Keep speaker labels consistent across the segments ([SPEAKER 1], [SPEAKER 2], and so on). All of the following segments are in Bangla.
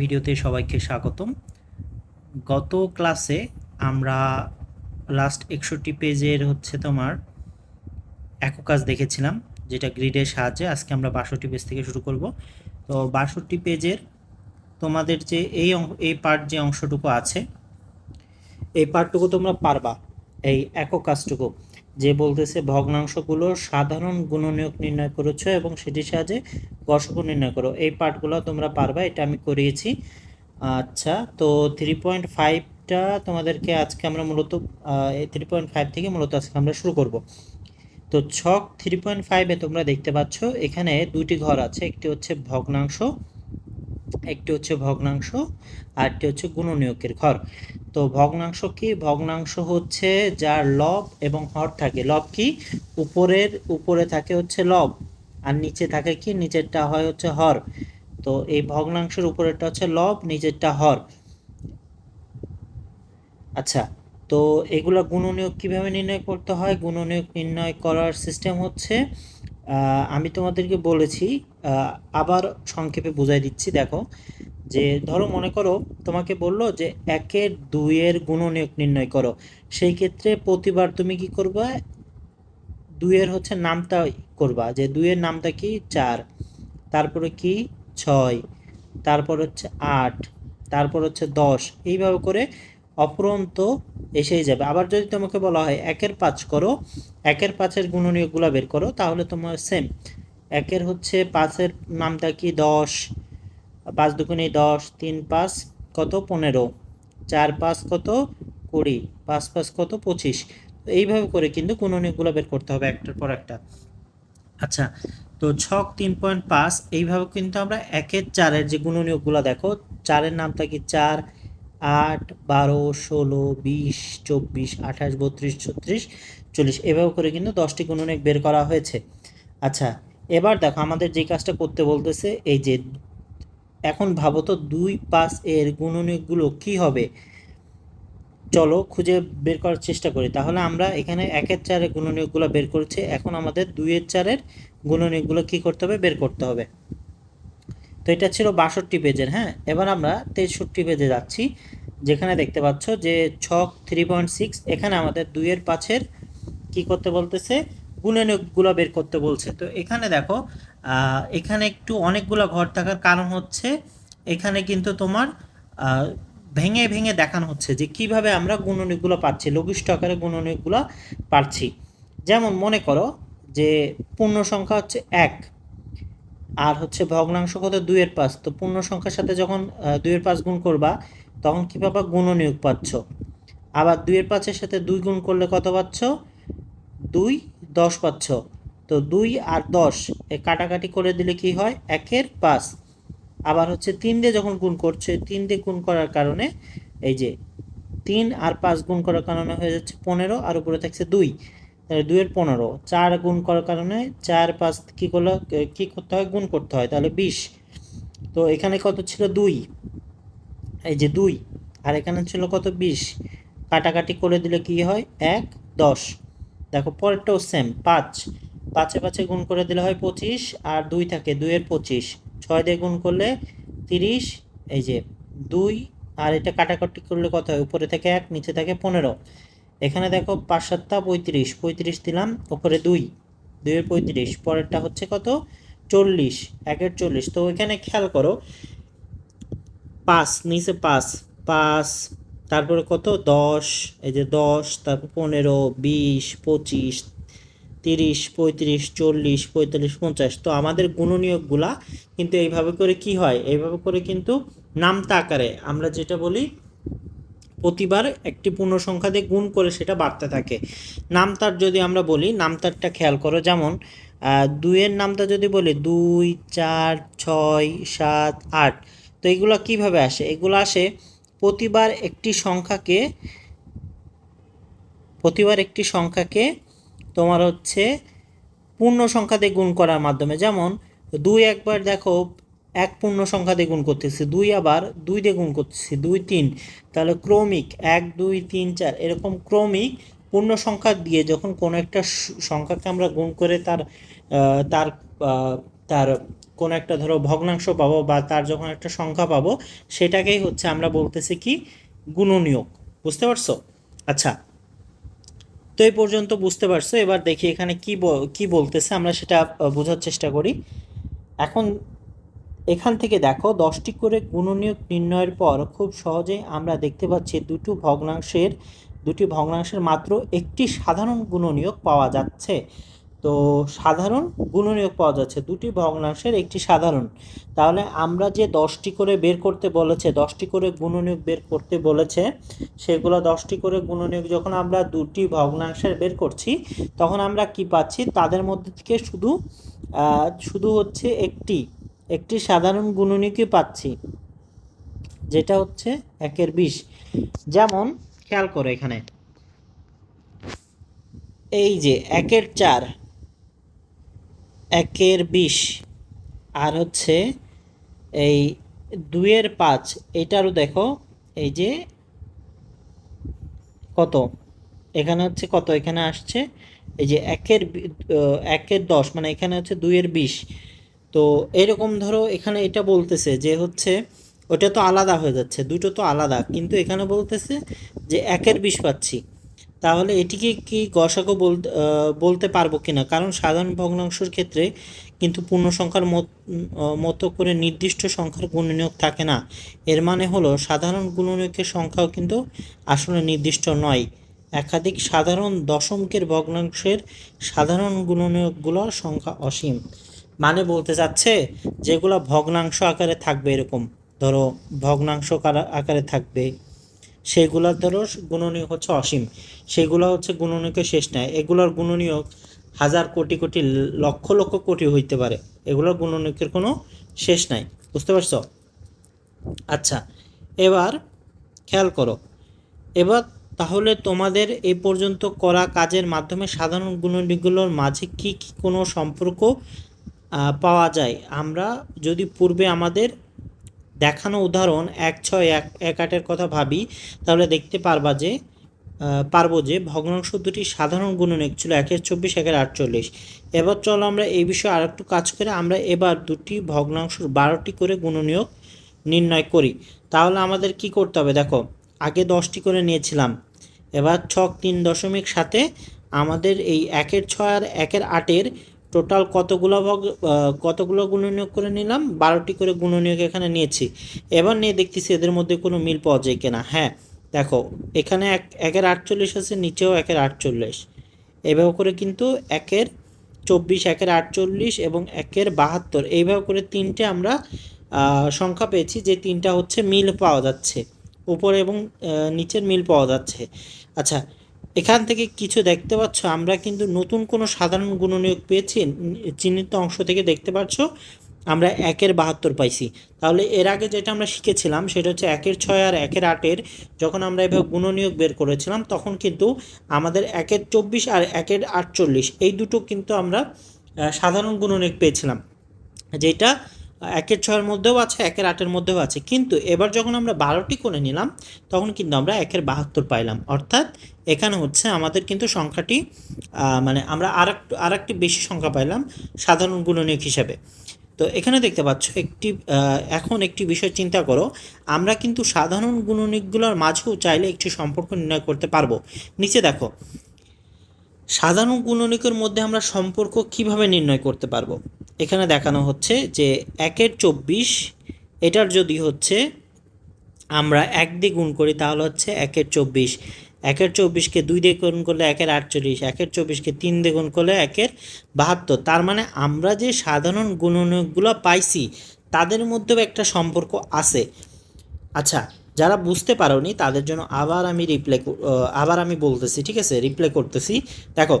[SPEAKER 1] ভিডিওতে সবাইকে স্বাগতম। গত ক্লাসে আমরা লাস্ট একষট্টি পেজের হচ্ছে তোমার একক কাজ দেখেছিলাম, যেটা গ্রিডের সাহায্যে আজকে আমরা বাষট্টি পেজ থেকে শুরু করব। তো বাষট্টি পেজের তোমাদের যে এই এই পার্ট যে অংশটুকু আছে, এই পার্টটুকু তোমরা পারবা, এই একক কাজটুকু। যে বলতেছে ভগ্নাংশগুলোর সাধারণ গুণনীয়ক নির্ণয় করেছ এবং সেটির সাহায্যে গসক নির্ণয় করো। এই পার্টগুলো তোমরা পারবা, এটা আমি করিয়েছি। আচ্ছা তো থ্রি পয়েন্ট ফাইভটা তোমাদেরকে আজকে আমরা মূলত থ্রি পয়েন্ট ফাইভ থেকে মূলত আজকে আমরা শুরু করব। তো ছক থ্রি পয়েন্ট ফাইভে তোমরা দেখতে পাচ্ছ, এখানে দুটি ঘর আছে, একটি হচ্ছে ভগ্নাংশ একটি হচ্ছে ভগ্নাংশ আর একটি হচ্ছে গুণনীয়কের ঘর। তো ভগ্নাংশ কি? ভগ্নাংশ হচ্ছে যার লব এবং হর থাকে। লব কি? উপরের, উপরে থাকে হচ্ছে লব, আর নিচে থাকে কি? নিচেরটা হয় হচ্ছে হর। তো এই ভগ্নাংশের উপরেরটা হচ্ছে লব, নিচেরটা হর। আচ্ছা তো এগুলো গুণনীয়ক কীভাবে নির্ণয় করতে হয়? গুণনীয়ক নির্ণয় করার সিস্টেম হচ্ছে আমি তোমাদেরকে বলেছি আবার সংক্ষেপে বুঝাই দিচ্ছি, দেখো, যে ধরো মনে করো তোমাকে বলল যে একের দুইয়ের গুণনীয়ক নির্ণয় করো, সেই ক্ষেত্রে প্রতিবার তুমি কি করবা? দুইয়ের হচ্ছে নামটা করবা, যে দুইয়ের নামটা কি? চার, তারপরে কি? ছয়, তারপর হচ্ছে আট, তারপর হচ্ছে দশ, এইভাবে করে অপরন্ত এসেই যাবে। আবার যদি তোমাকে বলা হয় একের পাঁচ করো, একের পাঁচের গুণনীয়কগুলো বের করো, তাহলে তোমার সেম একের হচ্ছে পাঁচের নামটা কি? দশ। পাঁচ দুগুণে দশ, তিন পাঁচ কত? পনেরো। চার পাঁচ কত? কুড়ি। পাঁচ পাঁচ কত? পঁচিশ। তো এইভাবে করে কিন্তু গুণনীয়কগুলো বের করতে হবে একটার পর একটা। আচ্ছা তো ছক তিন পয়েন্ট পাঁচ, এইভাবে কিন্তু আমরা একের চারের যে গুণনীয়কগুলো দেখো, চারের নামটা কি? চার, আট, বারো, ষোলো, বিশ, চব্বিশ, আঠাশ, বত্রিশ, ছত্রিশ, চল্লিশ। এভাবে করে কিন্তু দশটি গুণনীয়ক বের করা হয়েছে। আচ্ছা এবার দেখো আমাদের যে কাজটা করতে বলতেছে, এই যে এখন ভাবো তো দুই পাঁচ এর গুণনীয়কগুলো কি হবে? চলো খুঁজে বের করার চেষ্টা করি। তাহলে আমরা এখানে একের চারের গুণনীয়কগুলো বের করেছি, এখন আমাদের দুইয়ের চারের গুণনীয়কগুলো কি করতে হবে? বের করতে হবে। তো এটা ছিল বাষট্টি পেজের হ্যাঁ? এবার আমরা তেষট্টি পেজে যাচ্ছি, যেখানে দেখতে পাচ্ছ যে ছক থ্রি পয়েন্ট সিক্স এখানে আমাদের দুইয়ের পাঁচের কি করতে বলতেছে? গুণনীয়কগুলো বের করতে বলছে। তো এখানে দেখো এখানে একটু অনেকগুলো ঘর থাকার কারণ হচ্ছে, এখানে কিন্তু তোমার ভেঙে ভেঙে দেখানো হচ্ছে যে কীভাবে আমরা গুণনীয়কগুলো পাচ্ছি, লঘিষ্ঠ আকারে গুণনীয়কগুলো পাচ্ছি। যেমন মনে করো যে পূর্ণ সংখ্যা হচ্ছে এক, আর হচ্ছে ভগ্নাংশ কত? দুইয়ের পাঁচ। তো পূর্ণ সংখ্যার সাথে যখন দুইয়ের পাঁচ গুণ করবা, তখন কি পাবা? গুণনীয়ক পাচ্ছ। আবার দুইয়ের পাঁচের সাথে দুই গুণ করলে কত পাচ্ছ? দুই দশ পাচ্ছ তো দুই আর দশ কাটাকাটি করে দিলে কি হয়? একের পাঁচ। আবার হচ্ছে তিন দিয়ে যখন গুণ করছে, তিন দিয়ে গুণ করার কারণে এই যে তিন আর পাঁচ গুণ করার কারণে হয়ে যাচ্ছে পনেরো, আর উপরে থাকছে দুই। তাহলে দুইয়ের পনেরো। চার গুণ করার কারণে চার পাঁচ কী করল? কী করতে হয়? গুণ করতে হয়। তাহলে বিশ। তো এখানে কত ছিল? দুই। এই যে দুই। আর এখানে ছিল কত? বিশ। কাটাকাটি করে দিলে কি হয়? এক, দশ। দেখো, পরেরটাও সেম পাঁচ। পাঁচে পাঁচে গুণ করে দিলে হয় পঁচিশ, আর দুই থাকে দুইয়ের পঁচিশ। ছয় দিয়ে গুণ করলে তিরিশ, এই যে দুই, আর এটা কাটাকাটি করলে কত হয়? উপরে থেকে এক, নিচে থাকে পনেরো। এখানে দেখো, পাঁচ সাতটা পঁয়ত্রিশ পঁয়ত্রিশ দিলাম, উপরে দুই, দুইয়ের পঁয়ত্রিশ। পরেরটা হচ্ছে কত? চল্লিশ, একের চল্লিশ। তো এখানে খেয়াল করো, পাঁচ, নিচে পাঁচ পাঁচ তারপরে কত? দশ, এই যে দশ, তারপর পনেরো, বিশ, পঁচিশ, তিরিশ, পঁয়ত্রিশ, চল্লিশ, পঁয়তাল্লিশ, পঞ্চাশ। তো আমাদের গুণনীয়কগুলা কিন্তু এইভাবে করে কি হয়? এইভাবে করে কিন্তু নামতা আকারে আমরা যেটা বলি, প্রতিবার একটি পূর্ণ সংখ্যা দিয়ে গুণ করে সেটা বাড়তে থাকে। নামতার যদি আমরা বলি, নামতারটা খেয়াল করো যেমন দুইয়ের নামটা যদি বলি, দুই, চার, ছয়, সাত, আট, তো এগুলো কীভাবে আসে? এগুলো আসে প্রতিবার একটি সংখ্যাকে, প্রতিবার একটি সংখ্যাকে তোমার হচ্ছে পূর্ণ সংখ্যা দিয়ে গুণ করার মাধ্যমে, যেমন দুই একবার দেখো এক পূর্ণ সংখ্যা দিয়ে গুণ করতেছি, দুই আবার দুই দিয়ে গুণ করতেছি, দুই তিন, তাহলে ক্রমিক এক, দুই, তিন, চার, এরকম ক্রমিক পূর্ণ সংখ্যা দিয়ে যখন কোনো একটা সংখ্যাকে আমরা গুণ করে তার তার তার কোনো একটা ধরো ভগ্নাংশ পাবো বা তার যখন একটা সংখ্যা পাবো, সেটাকেই হচ্ছে আমরা বলতেছি কি গুণনীয়ক। বুঝতে পারছ? আচ্ছা। তো এই পর্যন্ত বুঝতে পারছ। এবার দেখি এখানে কি কি বলতেছে, আমরা সেটা বোঝার চেষ্টা করি। এখন এখান থেকে দেখো, দশটি করে গুণনীয়ক নির্ণয়ের পর খুব সহজেই আমরা দেখতে পাচ্ছি দুটো ভগ্নাংশের, দুটি ভগ্নাংশের মাত্র একটি সাধারণ গুণনীয়ক পাওয়া যাচ্ছে। তো সাধারণ গুণনীয়ক পাওয়া যাচ্ছে। দুটি ভগ্নাংশের একটি সাধারণ। তাহলে আমরা যে দশটি করে বের করতে বলেছে, দশটি করে গুণনীয়ক বের করতে বলেছে, সেগুলো দশটি করে গুণনীয়ক যখন আমরা দুটি ভগ্নাংশের বের করছি, তখন আমরা কি পাচ্ছি? তাদের মধ্যে থেকে শুধু শুধু হচ্ছে একটি একটি সাধারণ গুণনীয়কই পাচ্ছি, যেটা হচ্ছে একের বিশ। যেমন, খেয়াল করো এখানে। এই যে একের চার একের বিশ, আর হচ্ছে এই দুইয়ের পাঁচ, এটারও দেখো, এই যে কত? এখানে হচ্ছে কত? এখানে আসছে, এই যে একের একের দশ মানে এখানে হচ্ছে দুইয়ের বিশ। তো এরকম ধরো এখানে এটা বলতেছে যে হচ্ছে ওটা তো আলাদা হয়ে যাচ্ছে, দুটো তো আলাদা, কিন্তু এখানে বলতেছে যে একের বিশ পাচ্ছি। তাহলে এটিকে কি গসাগো বলতে পারব কিনা? কারণ সাধারণ ভগ্নাংশের ক্ষেত্রে কিন্তু পূর্ণ সংখ্যার মত- করে নির্দিষ্ট সংখ্যার গুণনীয়ক থাকে না। এর মানে হলো সাধারণ গুণনীয়কের সংখ্যাও কিন্তু আসলে নির্দিষ্ট নয়। একাধিক সাধারণ দশমকের ভগ্নাংশের সাধারণ গুণনীয়কগুলোর সংখ্যা অসীম। মানে বলতে চাচ্ছে যেগুলো ভগ্নাংশ আকারে থাকবে এরকম। ধরো, ভগ্নাংশ কারা- আকারে থাকবে সেগুলোর ধরো গুণনীয়ক হচ্ছে অসীম। সেগুলো হচ্ছে গুণনীয়কের শেষ নাই। এগুলোর গুণনীয়ক হাজার কোটি কোটি লক্ষ লক্ষ কোটি হইতে পারে। এগুলোর গুণনীয়কের কোনো শেষ নাই। বুঝতে পারছ? আচ্ছা এবার খেয়াল করো। এবার তাহলে তোমাদের এই পর্যন্ত করা কাজের মাধ্যমে সাধারণ গুণনীয়কগুলোর মাঝে কি কি কোনো সম্পর্ক পাওয়া যায়? আমরা যদি পূর্বে আমাদের দেখানো উদাহরণ এক ছয় এক এক আটের কথা ভাবি, তাহলে দেখতে পারবা যে পারব যে ভগ্নাংশ দুটি সাধারণ গুণনীয়ক ছিল একের চব্বিশ, একের আটচল্লিশ। এবার চলো আমরা এই বিষয়ে আর একটু কাজ করে আমরা এবার দুটি ভগ্নাংশের বারোটি করে গুণনীয়ক নির্ণয় করি। তাহলে আমাদের কি করতে হবে দেখো, আগে দশটি করে নিয়েছিলাম, এবার ছক তিন দশমিক সাথে আমাদের এই একের ছয় আর একের আটের টোটাল কতগুলো ভগ কতগুলো গুণনীয়ক করে নিলাম? বারোটি করে গুণনীয়ক এখানে নিয়েছি। এবার নিয়ে দেখতেছি এদের মধ্যে কোনো মিল পাওয়া যায় কিনা। হ্যাঁ দেখো, এখানে এক, একের আটচল্লিশ আছে, নিচেও একের আটচল্লিশ। এভাবে করে কিন্তু একের চব্বিশ, একের আটচল্লিশ এবং একের বাহাত্তর। এইভাবে করে তিনটে আমরা সংখ্যা পেয়েছি যে তিনটা হচ্ছে মিল পাওয়া যাচ্ছে। উপরে এবং নিচের মিল পাওয়া যাচ্ছে। আচ্ছা এখান থেকে কিছু দেখতে পাচ্ছ। আমরা কিন্তু নতুন কোনো সাধারণ গুণনীয়ক পেয়েছি, চিহ্নিত অংশ থেকে দেখতে পাচ্ছ। আমরা একের বাহাত্তর পাইছি। তাহলে এর আগে যেটা আমরা শিখেছিলাম সেটা হচ্ছে একের ছয় আর একের আটের যখন আমরা এভাবে গুণনীয়ক বের করেছিলাম, তখন কিন্তু আমাদের একের চব্বিশ আর একের আটচল্লিশ, এই দুটো কিন্তু আমরা সাধারণ গুণনীয়ক পেয়েছিলাম। যেটা একের ছয়ের মধ্যেও আছে, একের আটের মধ্যেও আছে। কিন্তু এবার যখন আমরা বারোটি করে নিলাম, তখন কিন্তু আমরা একের বাহাত্তর পাইলাম। অর্থাৎ এখানে হচ্ছে আমাদের কিন্তু সংখ্যাটি মানে আমরা আর একটু বেশি সংখ্যা পাইলাম সাধারণ গুণনীয়ক হিসাবে। তো এখানে দেখতে পাচ্ছ একটি এখন একটি বিষয় চিন্তা করো, আমরা কিন্তু সাধারণ গুণনীয়কগুলোর মাঝেও চাইলে একটি সম্পর্ক নির্ণয় করতে পারব। নিচে দেখো, সাধারণ গুণনীয়কের মধ্যে আমরা সম্পর্ক কীভাবে নির্ণয় করতে পারব? এখানে দেখানো হচ্ছে যে একের চব্বিশ, এটার যদি হচ্ছে আমরা এক দিয়ে গুণ করি তাহলে হচ্ছে একের চব্বিশ। একের চব্বিশকে দুই দিয়ে গুণ করলে একের আটচল্লিশ, একের চব্বিশকে তিন দিয়ে গুণ করলে একের বাহাত্তর। তার মানে আমরা যে সাধারণ গুণনীয়কগুলো পাইছি, তাদের মধ্যেও একটা সম্পর্ক আছে। আচ্ছা যারা বুঝতে পারোনি, তাদের জন্য আবার আমি রিপ্লাই আবার আমি বলতেছি, ঠিক আছে? রিপ্লাই করতেছি। দেখো,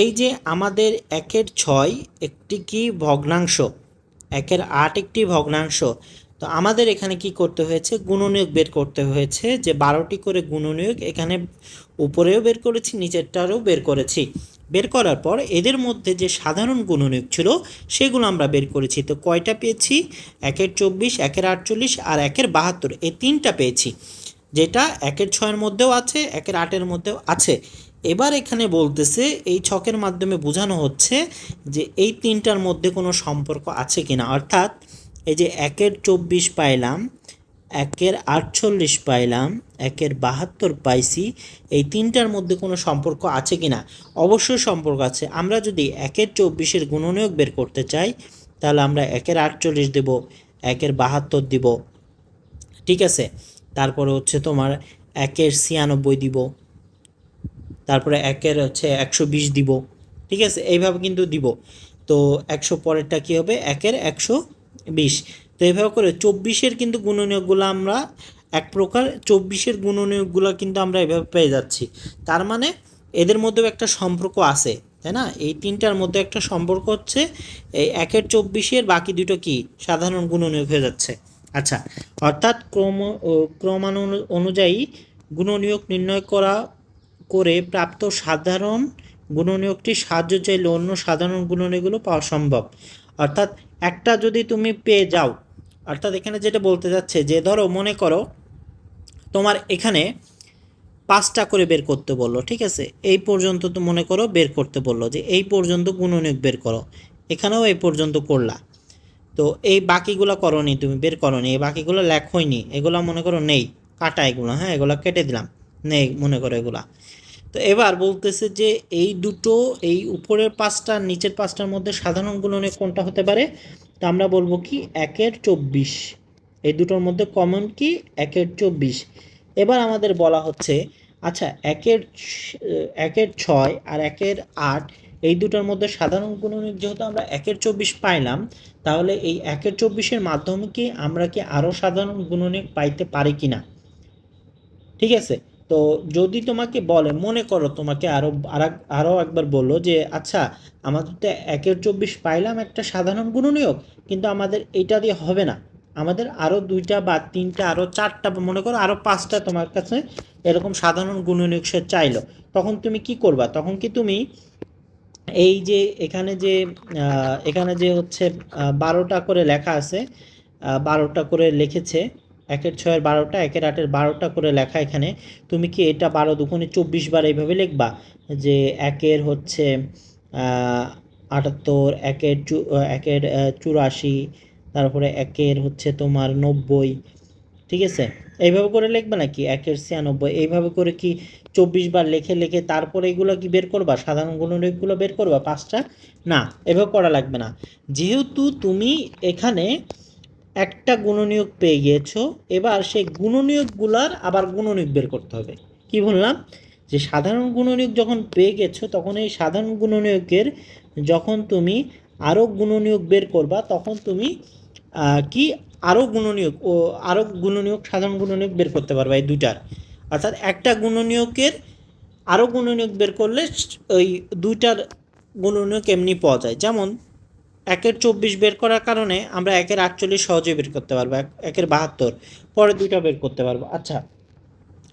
[SPEAKER 1] এই যে আমাদের একের ছয় একটি কি ভগ্নাংশ, একের আট একটি ভগ্নাংশ তো আমাদের এখানে কি করতে হয়েছে? গুণনীয়ক বের করতে হয়েছে যে বারোটি করে গুণনীয়ক এখানে উপরেও বের করেছি, নিচেরটারও বের করেছি। বের করার পর এদের মধ্যে যে সাধারণ গুণনীয়ক ছিল সেগুলো আমরা বের করেছি। তো কয়টা পেয়েছি? একের চব্বিশ, একের আটচল্লিশ আর একের বাহাত্তর। এই তিনটা পেয়েছি। যেটা একের ছয়ের মধ্যেও আছে, একের আটের মধ্যেও আছে। এবার এখানে বলতেছে, এই ছকের মাধ্যমে বোঝানো হচ্ছে যে এই তিনটার মধ্যে কোনো সম্পর্ক আছে কিনা। অর্থাৎ এই যে একের চব্বিশ পাইলাম, একের আটচল্লিশ পাইলাম, একের বাহাত্তর পাইছি, এই তিনটার মধ্যে কোনো সম্পর্ক আছে কি না? অবশ্যই সম্পর্ক আছে। আমরা যদি একের চব্বিশের গুণনীয়ক বের করতে চাই, তাহলে আমরা একের আটচল্লিশ দেব, একের বাহাত্তর দিব। ঠিক আছে? তারপরে হচ্ছে তোমার একের ছিয়ানব্বই দিব। তারপরে একের হচ্ছে একশো বিশ দিব। ঠিক আছে? এইভাবে কিন্তু দিব। তো একশো পরেরটা কী হবে? একের একশো বিশ। তো এইভাবে করে চব্বিশের কিন্তু গুণনীয়কগুলো আমরা এক প্রকার চব্বিশের গুণনীয়কগুলো কিন্তু আমরা এভাবে পেয়ে যাচ্ছি। তার মানে এদের মধ্যেও একটা সম্পর্ক আছে, তাই না? এই তিনটার মধ্যে একটা সম্পর্ক হচ্ছে, এই একের চব্বিশের বাকি দুটো কি? সাধারণ গুণনীয়ক হয়ে যাচ্ছে। আচ্ছা অর্থাৎ ক্রম, ও ক্রমাণু অনুযায়ী গুণনীয়ক নির্ণয় করা, করে প্রাপ্ত সাধারণ গুণনীয়কটি সাহায্য চাইলে অন্য সাধারণ গুণনীয়কগুলো পাওয়া সম্ভব। অর্থাৎ একটা যদি তুমি পেয়ে যাও, অর্থাৎ এখানে যেটা বলতে যাচ্ছে যে ধরো মনে করো তোমার এখানে পাঁচটা করে বের করতে বলল, ঠিক আছে? এই পর্যন্ত তো মনে করো বের করতে বলল যে এই পর্যন্ত গুণনীয়ক বের করো, এখানেও এই পর্যন্ত করলা। তো এই বাকিগুলো করনি তুমি, বের করনি, এই বাকিগুলো লেখোইনি, এগুলো মনে করো নেই, কাটা এগুলো হ্যাঁ? এগুলো কেটে দিলাম, নেই মনে করো এগুলা। তো এবার বলতেছে যে এই দুটো, এই উপরের পাঁচটা, নিচের পাঁচটার মধ্যে সাধারণ গুণনে কোনটা হতে পারে? তো আমরা বলব কি, একের চব্বিশ। এই দুটোর মধ্যে কমন কি? একের চব্বিশ। এবার আমাদের বলা হচ্ছে আচ্ছা একের একের ছয় আর একের আট, এই দুটোর মধ্যে সাধারণ গুণনীয়ক যেহেতু আমরা একের চব্বিশ পাইলাম, তাহলে এই একের চব্বিশের মাধ্যমে কি আমরা কি আরও সাধারণ গুণনীয়ক পাইতে পারি কি না ঠিক আছে? তো যদি তোমাকে বলে, মনে করো তোমাকে আরও আরও একবার বলল যে আচ্ছা আমাদের তো একের চব্বিশ পাইলাম, একটা সাধারণ গুণনীয়ক, কিন্তু আমাদের এটা দিয়ে হবে না। আমাদের আরও দুইটা বা তিনটা আরও চারটা মনে করো আরও পাঁচটা তোমার কাছে এরকম সাধারণ গুণনীয়ক সে চাইলো। তখন তুমি কি করবা? তখন কি তুমি এই যে, এখানে যে এখানে যে হচ্ছে বারোটা করে লেখা আছে বারোটা করে লিখেছে একের ছয়ের বারোটা, একের আটের বারোটা করে লেখা এখানে। তুমি কি এটা বারো দুগুণে চব্বিশ বার এইভাবে লিখবা? যে একের হচ্ছে আটাত্তর, একের চু একের চুরাশি, তারপরে একের হচ্ছে তোমার নব্বই, ঠিক আছে? এইভাবে করে লিখবে নাকি? একের ছিয়ানব্বই, এইভাবে করে কি চব্বিশ বার লিখে লিখে তারপরে এগুলো কি বের করবা? সাধারণ গুণনীয়কগুলো বের করবা পাঁচটা? না, এভাবে করা লাগবে না। যেহেতু তুমি এখানে একটা গুণনীয়ক পেয়ে গিয়েছো, এবার সেই গুণনীয়কগুলার আবার গুণনীয়ক বের করতে হবে। কি বললাম? যে সাধারণ গুণনীয়ক যখন পেয়ে গেছো, তখন এই সাধারণ গুণনীয়কের যখন তুমি আরও গুণনীয়ক বের করবা, তখন তুমি কি? আরও গুণনীয়ক, ও আরও গুণনীয়ক, সাধারণ গুণনীয়ক বের করতে পারবা এই দুইটার। অর্থাৎ একটা গুণনীয়কের আরও গুণনীয়ক বের করলে ওই দুইটার গুণনীয়ক এমনি পাওয়া যায়। যেমন একের চব্বিশ বের করার কারণে আমরা একের আটচল্লিশ সহজে বের করতে পারব, এক- একের বাহাত্তর, পরে দুইটা বের করতে পারব। আচ্ছা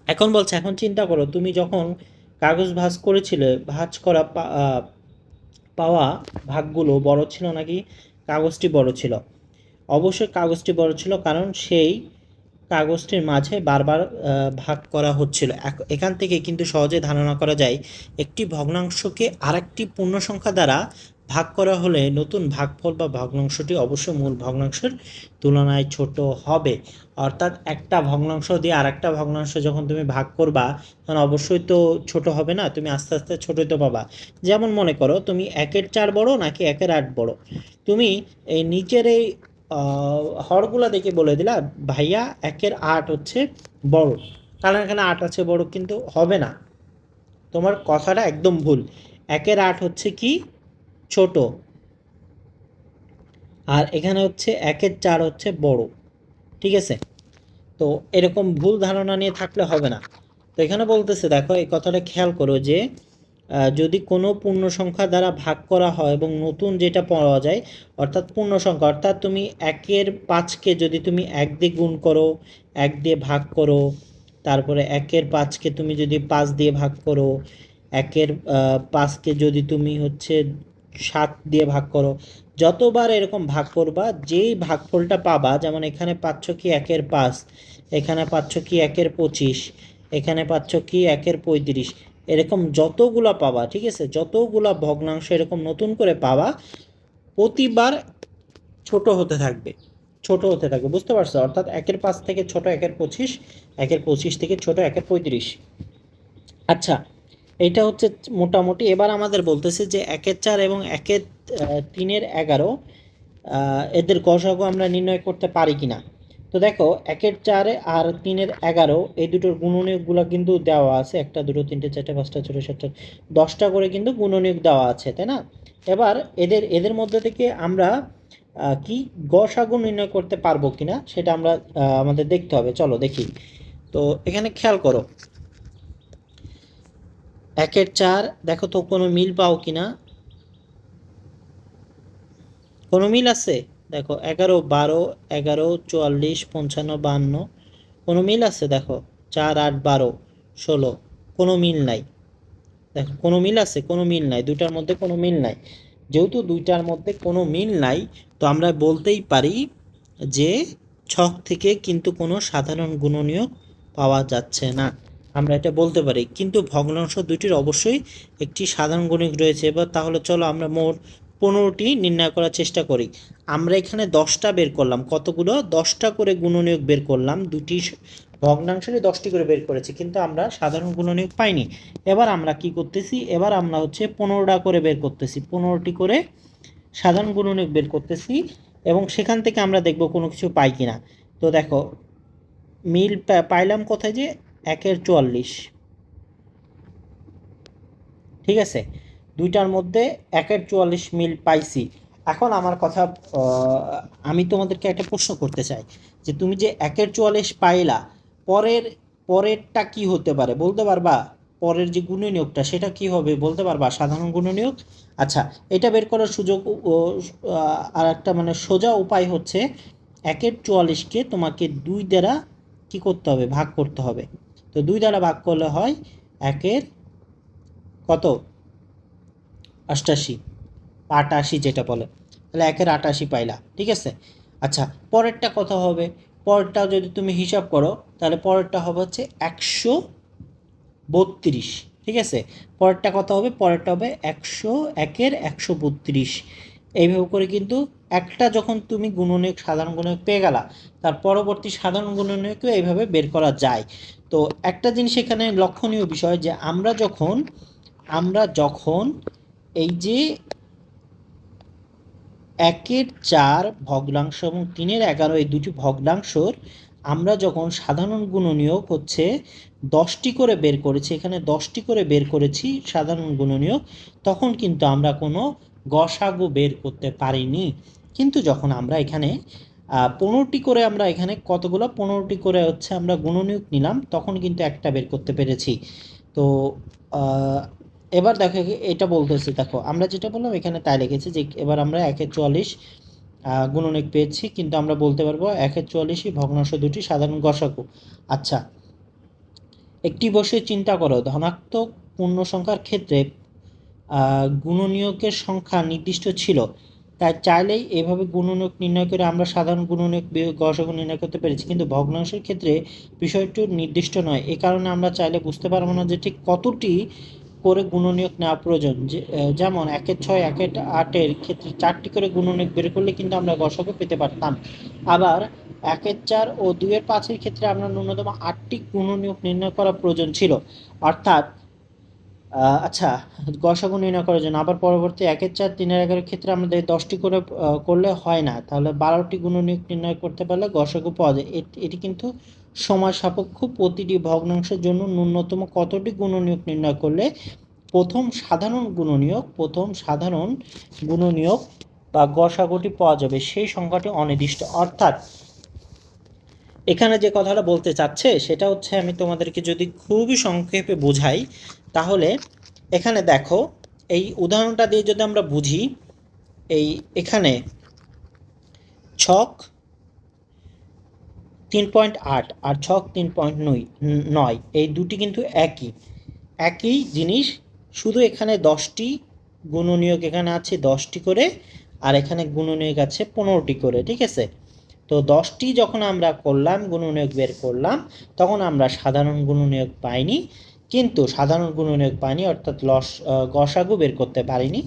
[SPEAKER 1] এখন বলছে, এখন চিন্তা করো, তুমি যখন কাগজ ভাঁজ করেছিলে, ভাঁজ করা পাওয়া ভাগগুলো বড় ছিল নাকি কাগজটি বড় ছিল? অবশ্যই কাগজটি বড় ছিল, কারণ সেই কাগজটির মাঝে বারবার ভাগ করা হচ্ছিল। এখান থেকে কিন্তু সহজে ধারণা করা যায়, একটি ভগ্নাংশকে আরেকটি পূর্ণ সংখ্যা দ্বারা ভাগ করা হলে নতুন ভাগফল বা ভগ্নাংশটি অবশ্যই মূল ভগ্নাংশের তুলনায় ছোট হবে। অর্থাৎ একটা ভগ্নাংশ দিয়ে আর একটা ভগ্নাংশ যখন তুমি ভাগ করবা, তখন অবশ্যই তো ছোট হবে না, তুমি আস্তে আস্তে ছোটই তো পাবা যেমন মনে করো, তুমি একের চার বড় নাকি একের আট বড়? তুমি এই নিচের এই হরগুলা দেখে বলে দিলা, ভাইয়া, একের আট হচ্ছে বড়। কারণ এখানে আট আছে বড় কিন্তু হবে না। তোমার কথাটা একদম ভুল। একের আট হচ্ছে কি? ছোট। আর এখানে হচ্ছে একের চার হচ্ছে বড়। ঠিক আছে? তো এরকম ভুল ধারণা নিয়ে থাকলে হবে না। তো এখানে বলতেছে, দেখো, এই কথাটা খেয়াল করো যে যদি কোনো পূর্ণ সংখ্যা দ্বারা ভাগ করা হয় এবং নতুন যেটা পাওয়া যায়, অর্থাৎ পূর্ণ সংখ্যা, অর্থাৎ তুমি একের পাঁচকে যদি তুমি এক দিয়ে গুণ করো, এক দিয়ে ভাগ করো, তারপরে একের পাঁচকে তুমি যদি পাঁচ দিয়ে ভাগ করো, একের পাঁচকে যদি তুমি হচ্ছে সাত দিয়ে ভাগ করো। যতবার এরকম ভাগ করবা, যেই ভাগফলটা পাবা, যেমন এখানে পাচ্ছ কি একের পাঁচ, এখানে পাচ্ছ কি একের পঁচিশ, এখানে পাচ্ছ কি একের পঁয়ত্রিশ, এরকম যতগুলা পাবা, ঠিক আছে? যতগুলা ভগ্নাংশ এরকম নতুন করে পাবা, প্রতিবার ছোট হতে থাকবে, ছোট হতে থাকবে, বুঝতে পারছ? অর্থাৎ একের পাঁচ থেকে ছোট, একের পঁচিশ একের পঁচিশ থেকে ছোট, একের পঁয়ত্রিশ। আচ্ছা এটা হচ্ছে মোটামুটি, এবার আমাদের বলতেছে যে একের চার এবং একের তিনের এগারো এদের গসাগু আমরা নির্ণয় করতে পারি কিনা। তো দেখো, একের চারে আর তিনের এগারো, এই দুটোর গুণনীয়কগুলো কিন্তু দেওয়া আছে। একটা, দুটো, তিনটে, চারটে, পাঁচটা ছটা সাতটা, দশটা করে কিন্তু গুণনীয়ক দেওয়া আছে, তাই না? এবার এদের এদের মধ্যে থেকে আমরা কি গসাগু নির্ণয় করতে পারব কিনা, সেটা আমরা আমাদের দেখতে হবে। চলো দেখি। তো এখানে খেয়াল করো একের চার, দেখো তো কোনো মিল পাও কিনা। কোনো মিল আছে? দেখো, এগারো, বারো, এগারো, চুয়াল্লিশ, পঞ্চান্ন, বান্ন। কোনো মিল আছে? দেখো, চার, আট, বারো, ষোলো। কোনো মিল নাই। দেখো, কোনো মিল আছে? কোনো মিল নাই। দুইটার মধ্যে কোনো মিল নাই। যেহেতু দুইটার মধ্যে কোনো মিল নাই, তো আমরা বলতেই পারি যে ছক থেকে কিন্তু কোনো সাধারণ গুণনীয়ক পাওয়া যাচ্ছে না। আমরা এটা বলতে পারি। কিন্তু ভগ্নাংশ দুটির অবশ্যই একটি সাধারণ গুণিক রয়েছে, এবার তাহলে চলো আমরা মোট পনেরোটি নির্ণয় করার চেষ্টা করি। আমরা এখানে দশটা বের করলাম। কতগুলো? দশটা করে গুণনীয়ক বের করলাম। দুটি ভগ্নাংশেরই দশটি করে বের করেছি, কিন্তু আমরা সাধারণ গুণনীয়ক পাইনি। এবার আমরা কি করতেছি? এবার আমরা হচ্ছে পনেরোটা করে বের করতেছি। পনেরোটি করে সাধারণ গুণনীয়ক বের করতেছি এবং সেখান থেকে আমরা দেখব কোনো কিছু পাই কিনা। তো দেখো, মিল পাইলাম কোথায় যে একের চুয়াল্লিশ। ঠিক আছে? দুইটার মধ্যে একের চুয়াল্লিশ মিল পাইছি। এখন আমার কথা আমি তোমাদেরকে একটা প্রশ্ন করতে চাই। যে তুমি যে একের চুয়াল্লিশ পাইলা, পরের, পরেরটা কি হতে পারে? বলতে পারবা, পরের যে গুণনীয়কটা সেটা কি হবে? বলতে পারবা, সাধারণ গুণনীয়ক আচ্ছা এটা বের করার সুযোগ আর একটা মানে সোজা উপায় হচ্ছে, একের চুয়াল্লিশকে তোমাকে দুই দ্বারা কি করতে হবে? ভাগ করতে হবে। তো দুই দ্বারা ভাগ করলে হয় একের কত? অষ্টাশি। আটাশি যেটা বলে। তাহলে একের আটাশি পাইলা, ঠিক আছে? আচ্ছা পরেরটা কত হবে? পরেরটা যদি তুমি হিসাব করো, তাহলে পরেরটা হবে হচ্ছে একশো বত্রিশ, ঠিক আছে? পরেরটা কত হবে? পরেরটা হবে একশো একের একশো বত্রিশ। এইভাবে করে কিন্তু একটা যখন তুমি গুণনীয়ক সাধারণ গুণনীয়ক পেয়ে গেলা, তার পরবর্তী সাধারণ গুণনীয়কও এইভাবে বের করা যায়। তো একটা জিনিস এখানে লক্ষণীয় বিষয় যে আমরা যখন আমরা যখন এই যে একের চার ভগ্নাংশ এবং তিনের এগারো এই দুটি ভগ্নাংশর আমরা যখন সাধারণ গুণনীয়ক হচ্ছে দশটি করে বের করেছি, এখানে দশটি করে বের করেছি সাধারণ গুণনীয়ক, তখন কিন্তু আমরা কোনো গসাগু বের করতে পারিনি। কিন্তু যখন আমরা এখানে পনেরোটি করে আমরা এখানে কতগুলো? পনেরোটি করে হচ্ছে আমরা গুণনীয়ক নিলাম, তখন কিন্তু একটা বের করতে পেরেছি। তো এবার দেখো, এটা বলতেছে, দেখো, আমরা যেটা বললাম এখানে তাই লিখেছি যে এবার আমরা একের চুয়াল্লিশ গুণনীয়ক পেয়েছি, কিন্তু আমরা বলতে পারব একের চুয়াল্লিশই ভগ্নাংশ দুটি সাধারণ গসাগু আচ্ছা একটি বসে চিন্তা করো, ধনাত্মক পূর্ণ সংখ্যার ক্ষেত্রে গুণনীয়কের সংখ্যা নির্দিষ্ট ছিল। তাই চাইলেই এভাবে গুণনীয়ক নির্ণয় করে আমরা সাধারণ গুণনীয়ক বিয়োগ নির্ণয় করতে পেরেছি। কিন্তু ভগ্নাংশের ক্ষেত্রে বিষয়টি নির্দিষ্ট নয়। এ কারণে আমরা চাইলে বুঝতে পারব না যে ঠিক কতটি করে গুণনীয়ক নেওয়া প্রয়োজন। যেমন একের ছয়, একের আটের ক্ষেত্রে চারটি করে গুণনীয়ক বের করলে কিন্তু আমরা গসাগু পেতে পারতাম। আবার একের চার ও দুইয়ের পাঁচের ক্ষেত্রে আমরা ন্যূনতম আটটি গুণনীয়ক নির্ণয় করা প্রয়োজন ছিল। অর্থাৎ আচ্ছা গসাগু নির্ণয় করার জন্য। আবার পরবর্তী একের চার তিনের এগারোর ক্ষেত্রে আমাদের দশটি করে করলে হয় না, তাহলে বারোটি গুণনীয়ক নির্ণয় করতে পারলে গসাগু পাওয়া যায়। এট- কিন্তু সময় সাপেক্ষ প্রতিটি ভগ্নাংশের জন্য ন্যূনতম কতটি গুণনীয়ক নির্ণয় করলে প্রথম সাধারণ গুণনীয়ক, প্রথম সাধারণ গুণনীয়ক বা গসাগুটি পাওয়া যাবে? সেই সংখ্যাটি অনির্দিষ্ট। অর্থাৎ, এখানে যে কথাটা বলতে চাচ্ছে, সেটা হচ্ছে আমি তোমাদেরকে যদি খুবই সংক্ষেপে বোঝাই তাহলে এখানে দেখো, এই উদাহরণটা দিয়ে যদি আমরা বুঝি, এই এখানে ছক তিন পয়েন্ট আট আর ছক তিন পয়েন্ট নয় নয়। এই দুটি কিন্তু একই। একই জিনিস, শুধু এখানে দশটি গুণনীয়ক এখানে আছে দশটি করে, আর এখানে গুণনীয়ক আছে পনেরোটি করে, ঠিক আছে? তো দশটি যখন আমরা করলাম, গুণনীয়ক বের করলাম, তখন আমরা সাধারণ গুণনীয়ক পাইনি। কিন্তু সাধারণ গুণনীয়ক পাইনি অর্থাৎ লস গসাগু বের করতে পারিনি।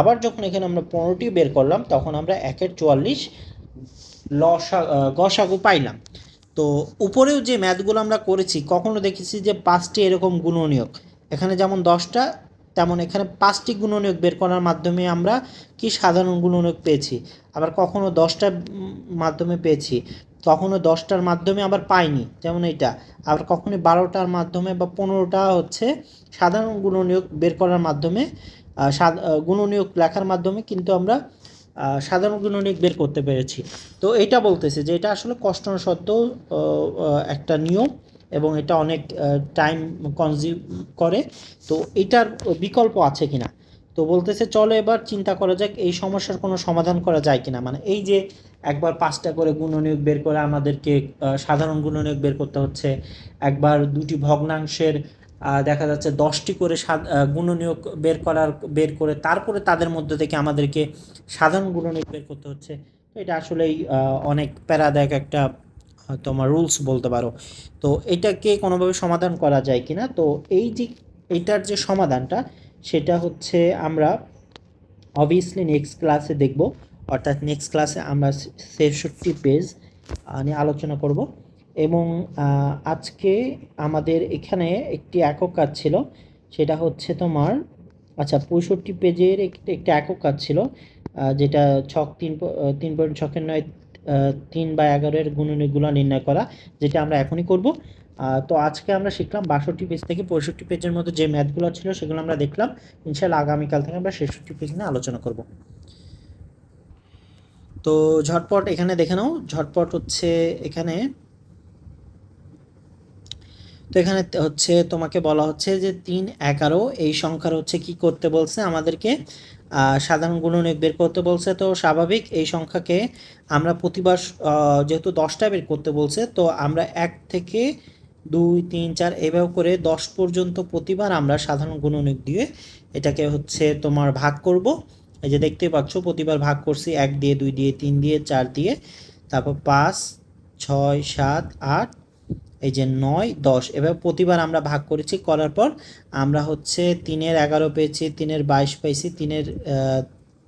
[SPEAKER 1] আবার যখন এখানে আমরা পনেরোটি বের করলাম, তখন আমরা একের চুয়াল্লিশ লসা গসাগু পাইলাম। তো উপরেও যে ম্যাথগুলো আমরা করেছি, কখনো দেখেছি যে পাঁচটি এরকম গুণনীয়ক। এখানে যেমন দশটা তেমন এখানে পাঁচটি গুণনীয়ক বের করার মাধ্যমে আমরা কি সাধারণ গুণনীয়ক পেয়েছি? আবার কখনো দশটার মাধ্যমে পেয়েছি, কখনো দশটার মাধ্যমে আবার পাইনি, যেমন এইটা। আবার কখনো বারোটার মাধ্যমে বা পনেরোটা হচ্ছে সাধারণ গুণনীয়ক বের করার মাধ্যমে গুণনীয়ক লেখার মাধ্যমে কিন্তু আমরা সাধারণ গুণনীয়ক বের করতে পেরেছি। তো এটা বলতেছে যে এটা আসলে কষ্ট সত্ত্বেও একটা নিয়ম। এবং এটা অনেক টাইম কনজিউম করে। তো এটার বিকল্প আছে কিনা? তো বলতেছে, চলো এবার চিন্তা করা যাক, এই সমস্যার কোনো সমাধান করা যায় কিনা? মানে এই যে একবার পাঁচটা করে গুণনীয়ক বের করে আমাদেরকে সাধারণ গুণনীয়ক বের করতে হচ্ছে, একবার দুটি ভগ্নাংশের দেখা যাচ্ছে দশটি করে গুণনীয়ক বের করার, বের করে তারপরে তাদের মধ্যে থেকে আমাদেরকে সাধারণ গুণনীয়ক বের করতে হচ্ছে। তো এটা আসলেই অনেক প্যারাদায়ক একটা তোমার রুলস বলতে পারো। তো এটাকে কোনোভাবে সমাধান করা যায় কি না তো এই যে এইটার যে সমাধানটা, সেটা হচ্ছে আমরা অবভিয়াসলি নেক্সট ক্লাসে দেখব। অর্থাৎ নেক্সট ক্লাসে আমরা ছেষট্টি পেজ নিয়ে আলোচনা করব। এবং আজকে আমাদের এখানে একটি একক কাজ ছিল। সেটা হচ্ছে তোমার আচ্ছা পঁয়ষট্টি পেজের একটি একটি একক কাজ ছিল। যেটা ছক তিন তিন পয়েন্ট ছকের নয় তিন বা এগারোর গুণনীগুলো নির্ণয় করা, যেটা আমরা এখনই করব। তো আজকে আমরা শিখলাম বাষট্টি পেজ থেকে পঁয়ষট্টি পেজের মধ্যে যে ম্যাথগুলো ছিল সেগুলো আমরা দেখলাম। ইনশাল্লাহ আগামীকাল থেকে আমরা ছেষট্টি পেজ নিয়ে আলোচনা করব। তো ঝটপট এখানে দেখে নাও। ঝটপট হচ্ছে এখানে, তো এখানে হচ্ছে তোমাকে বলা হচ্ছে যে তিন এগারো, এই সংখ্যার হচ্ছে কি করতে বলছে আমাদেরকে? সাধারণ গুণনীয়ক বের করতে বলছে, তো স্বাভাবিক এই সংখ্যাকে আমরা প্রতিবার যেহেতু দশটা বের করতে বলছে, তো আমরা এক থেকে দুই, তিন, চার এভাবে করে দশ পর্যন্ত প্রতিবার আমরা সাধারণ গুণনীয়ক দিয়ে এটাকে হচ্ছে তোমার ভাগ করব। এই যে দেখতেই পাচ্ছ, প্রতিবার ভাগ করছি এক দিয়ে দুই দিয়ে তিন দিয়ে চার দিয়ে, তারপর পাঁচ, ছয়, সাত, আট এই যে নয়, দশ, এভাবে প্রতিবার আমরা ভাগ করেছি, করার পর আমরা হচ্ছে তিনের এগারো পেয়েছি, তিনের বাইশ পেয়েছি, তিনের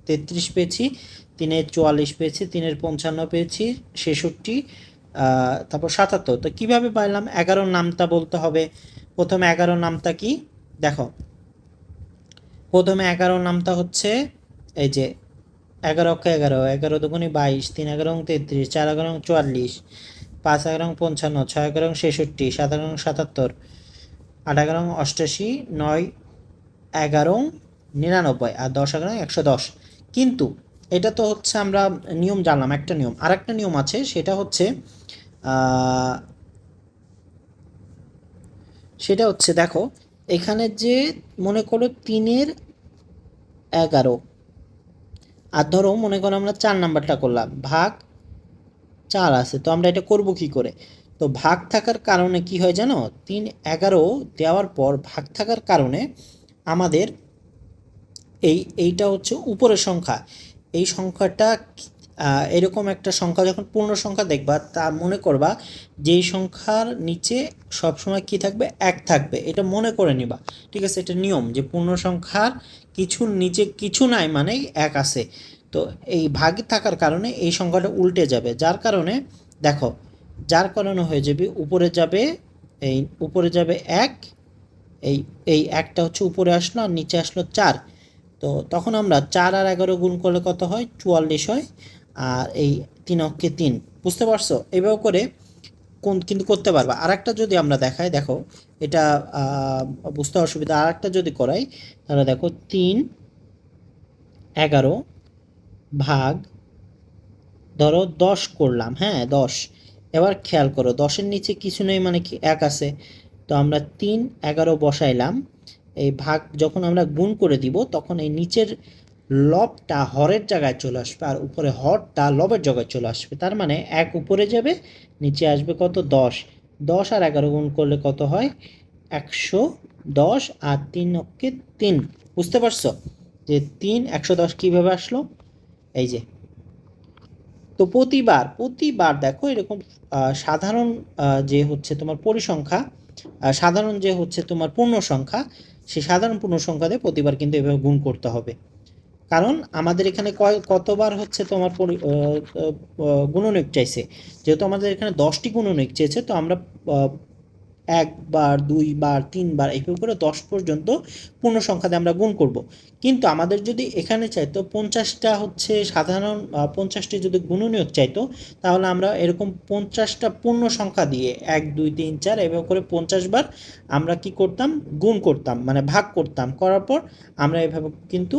[SPEAKER 1] তেত্রিশ পেয়েছি, তিনের চুয়াল্লিশ পেয়েছি, তিনের পঞ্চান্ন পেয়েছি, ছেষট্টি তারপর সাতাত্তর। তো কীভাবে পাইলাম এগারোর নামটা বলতে হবে। প্রথমে এগারোর নামটা কি? দেখো। প্রথমে এগারোর নামটা হচ্ছে এই যে এগারো অক্ষ এগারো এগারো দুগুণি বাইশ, তিন এগারো তেত্রিশ, চার এগারো চুয়াল্লিশ। পাঁচ এগারো পঞ্চান্ন, ছয় এগারো ছেষট্টি, সাত এগারো সাতাত্তর, আট এগারো অষ্টাশি, নয় এগারো নিরানব্বই আর দশ এগারো একশো দশ। কিন্তু এটা তো হচ্ছে আমরা নিয়ম জানলাম, একটা নিয়ম। আর একটা নিয়ম আছে, সেটা হচ্ছে সেটা হচ্ছে দেখো, এখানে যে মনে করো তিনের এগারো, আর ধরো মনে করো আমরা চার নাম্বারটা করলাম, ভাগ চার আছে, তো আমরা এটা করব কি করে? তো ভাগ থাকার কারণে কি হয় জানো? তিন এগারো দেওয়ার পর ভাগ থাকার কারণে আমাদের এই, এইটা হচ্ছে উপরের সংখ্যা। এই সংখ্যাটা এরকম একটা সংখ্যা, যখন পূর্ণ সংখ্যা দেখবা, তা মনে করবা যেই সংখ্যার নিচে সবসময় কি থাকবে? এক থাকবে। এটা মনে করে নিবা। ঠিক আছে? এটা নিয়ম যে পূর্ণ সংখ্যার কিছুর নিচে কিছু নাই মানেই এক আছে। তো এই ভাগ থাকার কারণে এই সংখ্যাটা উল্টে যাবে। যার কারণে, দেখো, যার কারণে হয়ে যাবে, উপরে যাবে, এই উপরে যাবে এক, এই এই একটা হচ্ছে উপরে আসলো আর নিচে আসলো চার। তো তখন আমরা চার আর এগারো গুণ করলে কত হয়? চুয়াল্লিশ হয়। আর এই তিন অক্ষে তিন। বুঝতে পারছ? এভাবে করে কোন, কিন্তু করতে পারবা। আর একটা যদি আমরা দেখাই, দেখো, এটা বুঝতে অসুবিধা। আর একটা যদি করাই, তাহলে দেখো, তিন, এগারো ভাগ, ধরো দশ করলাম হ্যাঁ দশ। এবার খেয়াল করো, দশের নিচে কিছু নেই মানে কি, এক আছে। তো আমরা তিন, এগারো বসাইলাম। এই ভাগ যখন আমরা গুণ করে দিব, তখন এই নিচের লবটা হরের জায়গায় চলে আসবে, আর উপরে হরটা লবের জায়গায় চলে আসবে। তার মানে এক উপরে যাবে, নিচে আসবে কত? দশ। দশ আর এগারো গুণ করলে কত হয়? একশো দশ আর তিন অক্ষে তিন। বুঝতে পারছ? যে তিন, একশো দশ কীভাবে আসলো? এই যে। তো প্রতিবার প্রতিবার দেখো এরকম সাধারণ যে হচ্ছে তোমার পরিসংখ্যা সাধারণ যে হচ্ছে তোমার পূর্ণ সংখ্যা সেই সাধারণ পূর্ণ সংখ্যা দিয়ে প্রতিবার কিন্তু এভাবে গুণ করতে হবে। কারণ আমাদের এখানে কয়, কতবার হচ্ছে তোমার গুণনীয়ক চাইছে? যেহেতু আমাদের এখানে দশটি গুণনীয়ক চেয়েছে, তো আমরা একবার, দুইবার, তিনবার এইভাবে করে দশ পর্যন্ত পূর্ণ সংখ্যা দিয়ে আমরা গুণ করব। কিন্তু আমাদের যদি এখানে চাইতো পঞ্চাশটা হচ্ছে সাধারণ পঞ্চাশটি যদি গুণনীয়ক চাইতো, তাহলে আমরা এরকম পঞ্চাশটা পূর্ণ সংখ্যা দিয়ে এক, দুই, তিন, চার, এভাবে করে পঞ্চাশ বার আমরা কি করতাম? গুণ করতাম মানে ভাগ করতাম। করার পর আমরা এভাবে কিন্তু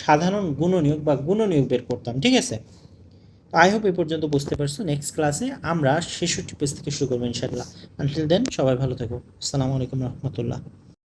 [SPEAKER 1] সাধারণ গুণনীয়ক বা গুণনীয়ক বের করতাম, ঠিক আছে? আই হোপ এ পর্যন্ত বুঝতে পারছ। নেক্সট ক্লাসে আমরা ছেষট্টি পেজ থেকে শুরু করব ইনশাল্লাহ আনটিল দেন সবাই ভালো থেকো। আসসালামু আলাইকুম রহমতুল্লাহ।